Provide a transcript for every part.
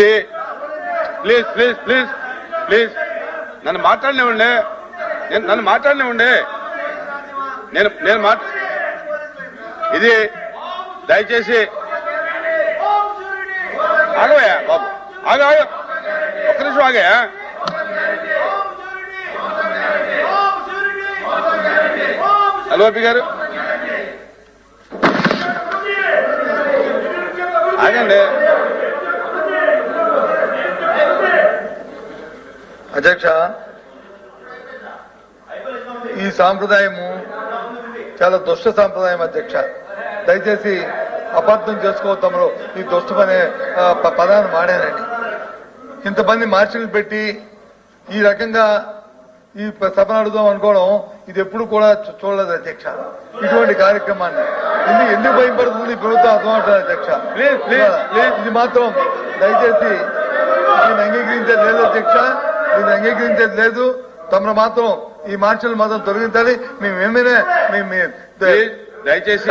Please please please please please. నన్ను మాట్లాడనివ్వండి. నేను నన్ను మాట్లాడనివ్వండి. నేను నేను మాట్ ఇది దయచేసి ఆగవయ్యా బాబు. ఆగు ఆగు. ఒక్క నిమిషం ఆగయా అలోపి గారు. ఆగండి. అధ్యక్ష ఈ సాంప్రదాయము చాలా దుష్ట సాంప్రదాయం అధ్యక్ష. దయచేసి అబద్ధం చేసుకోవద్దాము ఈ ప- పదాన్ని వాడానండి ఇంతమంది మార్షల్ పెట్టి ఈ రకంగా ఈ సభను అడుగుదాం అనుకోవడం ఇది ఎప్పుడు కూడా చూడలేదు అధ్యక్ష. ఇటువంటి కార్యక్రమాన్ని. ఎందుకు ఎందుకు భయపడుతుంది ప్రభుత్వం అర్థమవుతుంది అధ్యక్ష. ఇది మాత్రం దయచేసి దీన్ని అంగీకరించేది లేదు అధ్యక్ష. దీన్ని అంగీకరించేది లేదు తమను మాత్రం ఈ మార్షల్ మాత్రం తొలగించాలి. మేము ఏమైనా మేము దయచేసి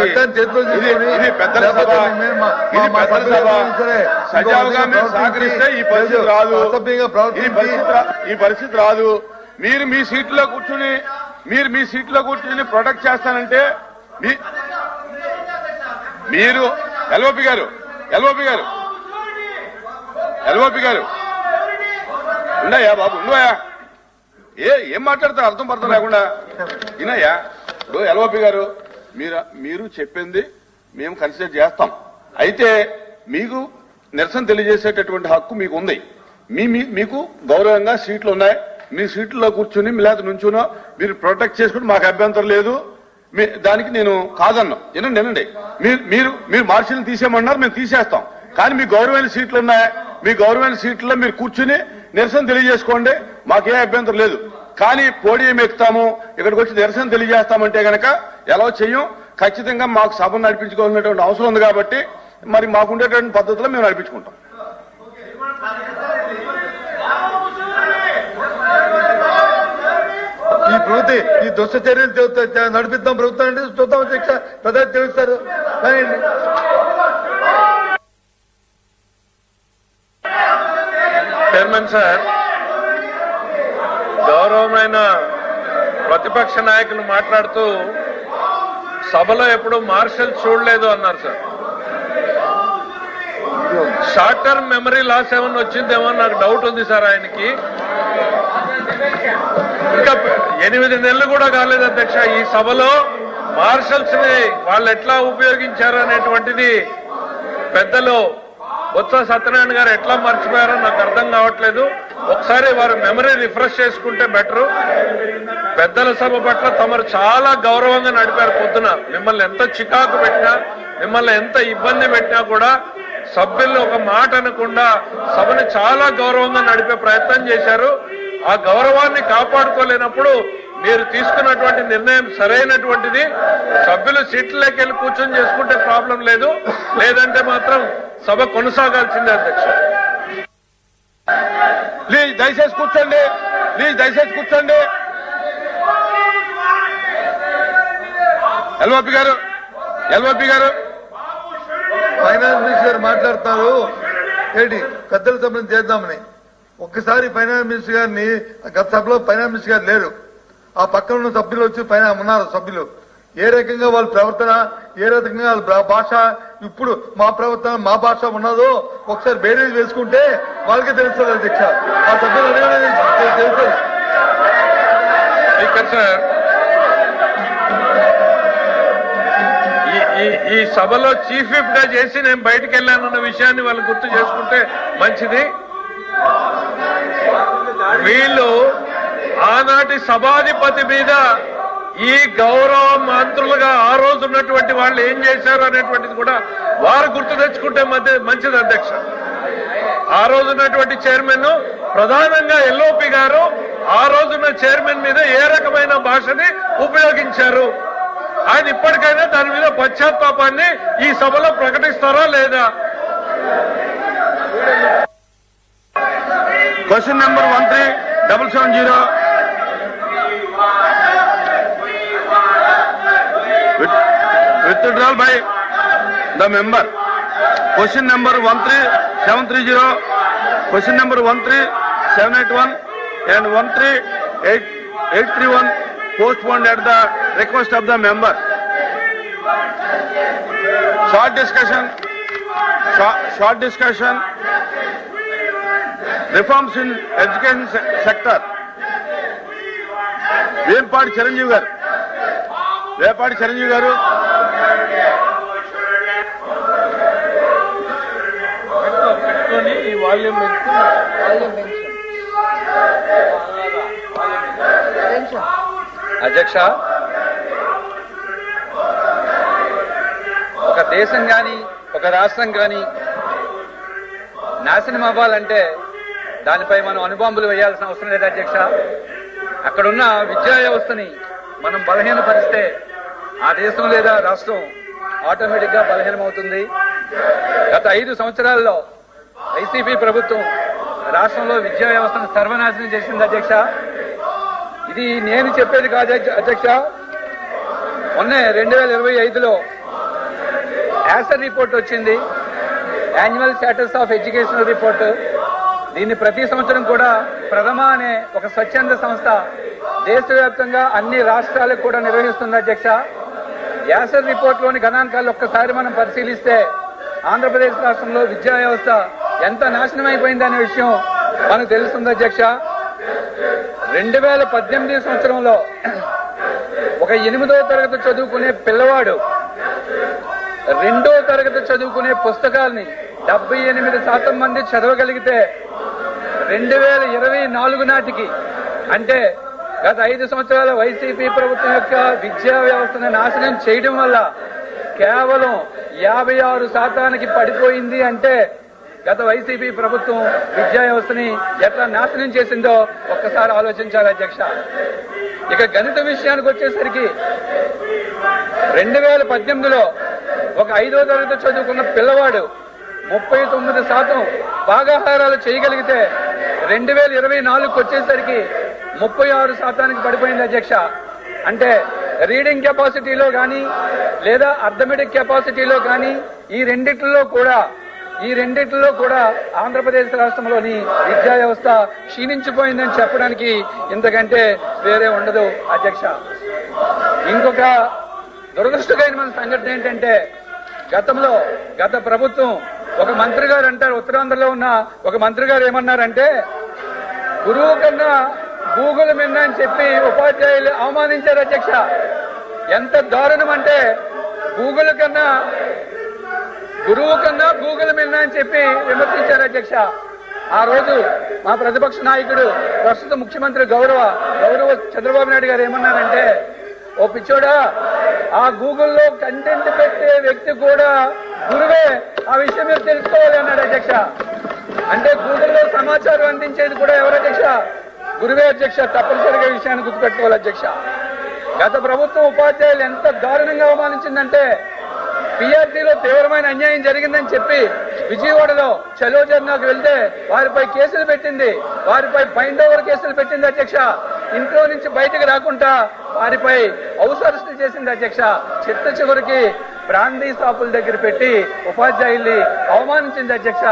ఈ పరిస్థితి రాదు. మీరు మీ సీట్లో కూర్చుని మీరు మీ సీట్లో కూర్చుని ప్రొటెక్ట్ చేస్తానంటే మీరు ఎల్ఓపి గారు ఎల్ఓపి గారు ఎల్ఓపి గారు. ఉన్నాయా బాబు? ఉన్నాయా? ఏ ఏం మాట్లాడతారు? అర్థం పర్థం లేకుండా. వినయ్యా ఇప్పుడు ఎల్ఓపి గారు మీరు మీరు చెప్పింది మేము కన్సిడర్ చేస్తాం. అయితే మీకు నిరసన తెలియజేసేటటువంటి హక్కు మీకు ఉంది. మీ మీ- మీకు గౌరవంగా సీట్లు ఉన్నాయి. మీ సీట్లో కూర్చుని మీ లేకపోతే నుంచునో మీరు ప్రొటెక్ట్ చేసుకుని మాకు అభ్యంతరం లేదు. మీ దానికి నేను కాదన్నా. వినండి వినండి. మీరు మీరు మీరు మార్షల్ని తీసేయమన్నారు మేము తీసేస్తాం. కానీ మీ గౌరవమైన సీట్లు ఉన్నాయి. మీ గౌరవమైన సీట్లో మీరు కూర్చుని నిరసన తెలియజేసుకోండి. మాకే అభ్యంతరం లేదు. కానీ పోడియం ఎక్కుతాము ఇక్కడికి వచ్చి నిరసన తెలియజేస్తామంటే గనక ఎలా చెయ్యం ఖచ్చితంగా మాకు సభను నడిపించుకోవాల్సినటువంటి అవసరం ఉంది కాబట్టి మరి మాకుండేటువంటి పద్ధతిలో మేము నడిపించుకుంటాం. ఈ ప్రభుత్వం ఈ దుష్ట చర్యలు నడిపిద్దాం ప్రభుత్వం అంటే చూద్దాం అధ్యక్ష ప్రజలు తెలుస్తారు. కానీ సార్ గౌరవమైన ప్రతిపక్ష నాయకులు మాట్లాడుతూ సభలో ఎప్పుడు మార్షల్ చూడలేదు అన్నారు sir. Short term memory loss ఏమన్నా వచ్చిందేమో నాకు డౌట్ ఉంది సార్ ఆయనకి. ఇంకా ఎనిమిది నెలలు కూడా కాలేదు అధ్యక్ష ఈ సభలో మార్షల్స్ని వాళ్ళు ఎట్లా ఉపయోగించారు అనేటువంటిది పెద్దలు బొత్స సత్యనారాయణ గారు ఎట్లా మర్చిపోయారో నాకు అర్థం కావట్లేదు. ఒకసారి వారు మెమరీ రిఫ్రెష్ చేసుకుంటే బెటరు పెద్దల సభ పట్ల తమరు చాలా గౌరవంగా నడిపారు పొద్దున. మిమ్మల్ని ఎంత చికాకు పెట్టినా మిమ్మల్ని ఎంత ఇబ్బంది పెట్టినా కూడా సభ్యుల్ని ఒక మాట అనకుండా సభని చాలా గౌరవంగా నడిపే ప్రయత్నం చేశారు. ఆ గౌరవాన్ని కాపాడుకోలేనప్పుడు మీరు తీసుకున్నటువంటి నిర్ణయం సరైనటువంటిది. సభ్యులు సీట్లకి వెళ్ళి కూర్చొని చేసుకుంటే ప్రాబ్లం లేదు. లేదంటే మాత్రం సభ కొనసాగాల్సిందే అధ్యక్ష. ప్లీజ్ దయచేసి కూర్చోండి. ప్లీజ్ దయచేసి కూర్చోండి. ఎల్ఓపి గారు ఎల్ఓపి గారు. ఫైనాన్స్ మినిస్టర్ గారు మాట్లాడుతున్నారు. ఏంటి పెద్దల సభను చేద్దామని. ఒక్కసారి ఫైనాన్స్ మినిస్టర్ గారిని గత సభలో ఫైనాన్స్ మినిస్టర్ గారు లేరు. ఆ పక్కన ఉన్న సభ్యులు వచ్చి పైన ఉన్నారు సభ్యులు. ఏ రకంగా వాళ్ళ ప్రవర్తన ఏ రకంగా వాళ్ళ భాష ఇప్పుడు మా ప్రవర్తన మా భాష ఉన్నదో ఒకసారి బేరేజ్ వేసుకుంటే వాళ్ళకే తెలుస్తుంది అధ్యక్ష. ఆ సభ్యులు తెలుస్తుంది ఈ- ఈ- ఈ సభలో చీఫ్ విప్గా చేసి నేను బయటకు వెళ్ళానన్న విషయాన్ని వాళ్ళు గుర్తు చేసుకుంటే మంచిది. వీళ్ళు ఈనాటి సభాధిపతి మీద ఈ గౌరవ మంత్రులుగా ఆ రోజు ఉన్నటువంటి వాళ్ళు ఏం చేశారు అనేటువంటిది కూడా వారు గుర్తు తెచ్చుకుంటే మధ్య మంచిది అధ్యక్ష. ఆ రోజు ఉన్నటువంటి చైర్మన్ ప్రధానంగా ఎల్ఓపి గారు ఆ రోజున్న చైర్మన్ మీద ఏ రకమైన భాషని ఉపయోగించారు? ఆయన ఇప్పటికైనా దాని మీద పశ్చాత్తాపాన్ని ఈ సభలో ప్రకటిస్తారా లేదా? Question number one three double seven zero withdrawal by the member. Question number one three seven three zero Question number one three seven eight one and one three eight eight three one postponed at the request of the member. Short discussion. Short, short discussion. Reforms in education se- sector. Vempati Chiranjeevi garu Vepati Chiranjeevi గారు పెట్టుకొని ఈ volume అధ్యక్ష ఒక దేశం గాని ఒక రాష్ట్రం గాని నాశనం అవ్వాలంటే దానిపై మనం అణుబాంబులు వేయాల్సిన అవసరం లేదు అధ్యక్ష. అక్కడున్న విద్యా వ్యవస్థని మనం బలహీనపరిస్తే ఆ దేశం లేదా రాష్ట్రం ఆటోమేటిక్గా బలహీనమవుతుంది. గత ఐదు సంవత్సరాల్లో వైసీపీ ప్రభుత్వం రాష్ట్రంలో విద్యా వ్యవస్థను సర్వనాశనం చేసింది అధ్యక్ష. ఇది నేను చెప్పేది కాదు అధ్యక్ష. మొన్నే రెండు వేల ఇరవై ఐదులో యాసర్ రిపోర్ట్ వచ్చింది. Annual status of educational report. దీన్ని ప్రతి సంవత్సరం కూడా ప్రథమ అనే ఒక స్వచ్ఛంద సంస్థ దేశవ్యాప్తంగా అన్ని రాష్ట్రాలకు కూడా నిర్వహిస్తుంది అధ్యక్ష. యాసర్ రిపోర్ట్లోని గణాంకాలు ఒక్కసారి మనం పరిశీలిస్తే ఆంధ్రప్రదేశ్ రాష్ట్రంలో విద్యా వ్యవస్థ ఎంత నాశనం అయిపోయిందనే విషయం మనకు తెలుస్తుంది అధ్యక్ష. రెండు వేల పద్దెనిమిది సంవత్సరంలో ఒక ఎనిమిదో తరగతి చదువుకునే పిల్లవాడు రెండో తరగతి చదువుకునే పుస్తకాల్ని డెబ్బై ఎనిమిది శాతం మంది చదవగలిగితే రెండు వేల ఇరవై నాలుగు నాటికి అంటే గత ఐదు సంవత్సరాల వైసీపీ ప్రభుత్వం యొక్క విద్యా వ్యవస్థను నాశనం చేయడం వల్ల కేవలం యాభై ఆరు శాతానికి పడిపోయింది అంటే గత వైసీపీ ప్రభుత్వం విద్యా వ్యవస్థని ఎట్లా నాశనం చేసిందో ఒక్కసారి ఆలోచించాలి అధ్యక్ష. ఇక గణిత విషయానికి వచ్చేసరికి రెండు వేల పద్దెనిమిదిలో ఒక ఐదో తరగతి చదువుకున్న పిల్లవాడు ముప్పై తొమ్మిది శాతం భాగాహారాలు చేయగలిగితే రెండు వేల ఇరవై నాలుగుకి వచ్చేసరికి ముప్పై ఆరు శాతానికి పడిపోయింది అధ్యక్ష. అంటే రీడింగ్ కెపాసిటీలో కానీ లేదా అర్థమెటిక్ కెపాసిటీలో కానీ ఈ రెండిట్లో కూడా ఈ రెండిట్లో కూడా ఆంధ్రప్రదేశ్ రాష్ట్రంలోని విద్యా వ్యవస్థ క్షీణించిపోయిందని చెప్పడానికి ఇంతకంటే వేరే ఉండదు అధ్యక్ష. ఇంకొక దురదృష్టకరమైన సంఘటన ఏంటంటే గతంలో గత ప్రభుత్వం ఒక మంత్రి గారు అంటారు ఉత్తరాంధ్రలో ఉన్న ఒక మంత్రి గారు ఏమన్నారంటే గురువు కన్నా గూగుల్ మిన్న అని చెప్పి ఉపాధ్యాయులు అవమానించారు అధ్యక్ష. ఎంత దారుణం అంటే గూగుల్ కన్నా గురువు కన్నా గూగుల్ మిన్న అని చెప్పి విమర్శించారు అధ్యక్ష. ఆ రోజు మా ప్రతిపక్ష నాయకుడు ప్రస్తుత ముఖ్యమంత్రి గౌరవ గౌరవ చంద్రబాబు నాయుడు గారు ఏమన్నారంటే ఓ పిచ్చోడా ఆ గూగుల్లో కంటెంట్ పెట్టే వ్యక్తి కూడా గురువే. ఆ విషయం మీరు తెలుసుకోవాలి అన్నాడు అధ్యక్ష. అంటే గూగుల్లో సమాచారం అందించేది కూడా ఎవరు అధ్యక్ష? గురువే అధ్యక్ష. తప్పనిసరిగా విషయాన్ని గుర్తుపెట్టుకోవాలి అధ్యక్ష. గత ప్రభుత్వం ఉపాధ్యాయులు ఎంత దారుణంగా అవమానించిందంటే పిఆర్టీలో తీవ్రమైన అన్యాయం జరిగిందని చెప్పి విజయవాడలో చలో జర్నాకు వెళ్తే వారిపై కేసులు పెట్టింది. వారిపై బైండ్ ఓవర్ కేసులు పెట్టింది అధ్యక్ష. ఇంట్లో నుంచి బయటకు రాకుండా వారిపై హౌస్ అరెస్ట్ చేసింది అధ్యక్ష. చిత్త చివరికి బ్రాందీ షాపుల దగ్గర పెట్టి ఉపాధ్యాయుల్ని అవమానించింది అధ్యక్ష.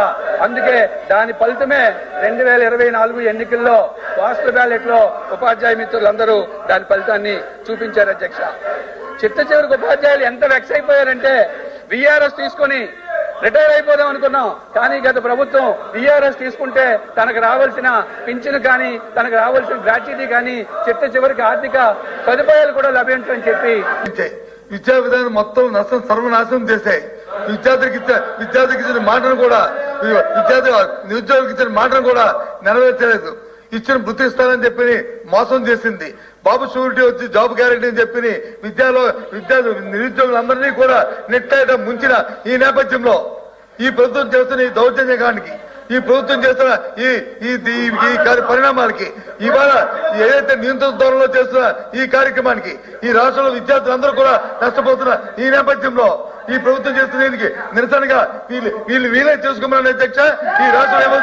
అందుకే దాని ఫలితమే రెండు వేల ఇరవై నాలుగు ఎన్నికల్లో వాస్తు బ్యాలెట్లో ఉపాధ్యాయ మిత్రులందరూ దాని ఫలితాన్ని చూపించారు అధ్యక్ష. చిట్ట చివరికి ఉపాధ్యాయులు ఎంత వెక్స్ అయిపోయారంటే విఆర్ఎస్ తీసుకొని రిటైర్ అయిపోదాం అనుకున్నాం. కానీ గత ప్రభుత్వం విఆర్ఎస్ తీసుకుంటే తనకు రావాల్సిన పింఛను కానీ తనకు రావాల్సిన గ్రాట్యుటీ కానీ చిట్ట చివరికి ఆర్థిక సదుపాయాలు కూడా లభించని చెప్పి విద్యా విధానం మొత్తం నష్టం సర్వనాశనం చేశాయి విద్యార్థికి ఇచ్చే విద్యార్థికి ఇచ్చిన మాటను కూడా విద్యార్థి నిరుద్యోగికి ఇచ్చిన మాటను కూడా నెరవేర్చలేదు. ఇచ్చిన వృత్తి ఇస్తానని చెప్పి మోసం చేసింది. బాబు షూరిటీ వచ్చి జాబ్ గ్యారంటీ అని చెప్పి విద్యాలో విద్యార్థులు నిరుద్యోగులందరినీ కూడా నెట్టేట ముంచిన ఈ నేపథ్యంలో ఈ ప్రభుత్వం చేస్తున్న ఈ దౌర్జన్యకానికి ఈ ప్రభుత్వం చేస్తున్న ఈ ఈ పరిణామాలకి ఇవాళ ఏదైతే నియంత్రణ ధోరణిలో చేస్తున్న ఈ కార్యక్రమానికి ఈ రాష్ట్రంలో విద్యార్థులందరూ కూడా నష్టపోతున్న ఈ నేపథ్యంలో ఈ ప్రభుత్వం చేస్తున్న దీనికి నిరసనగా వీళ్ళు వీళ్ళు వీలే చేసుకోమని అధ్యక్ష ఈ రాష్ట్రం ఏమో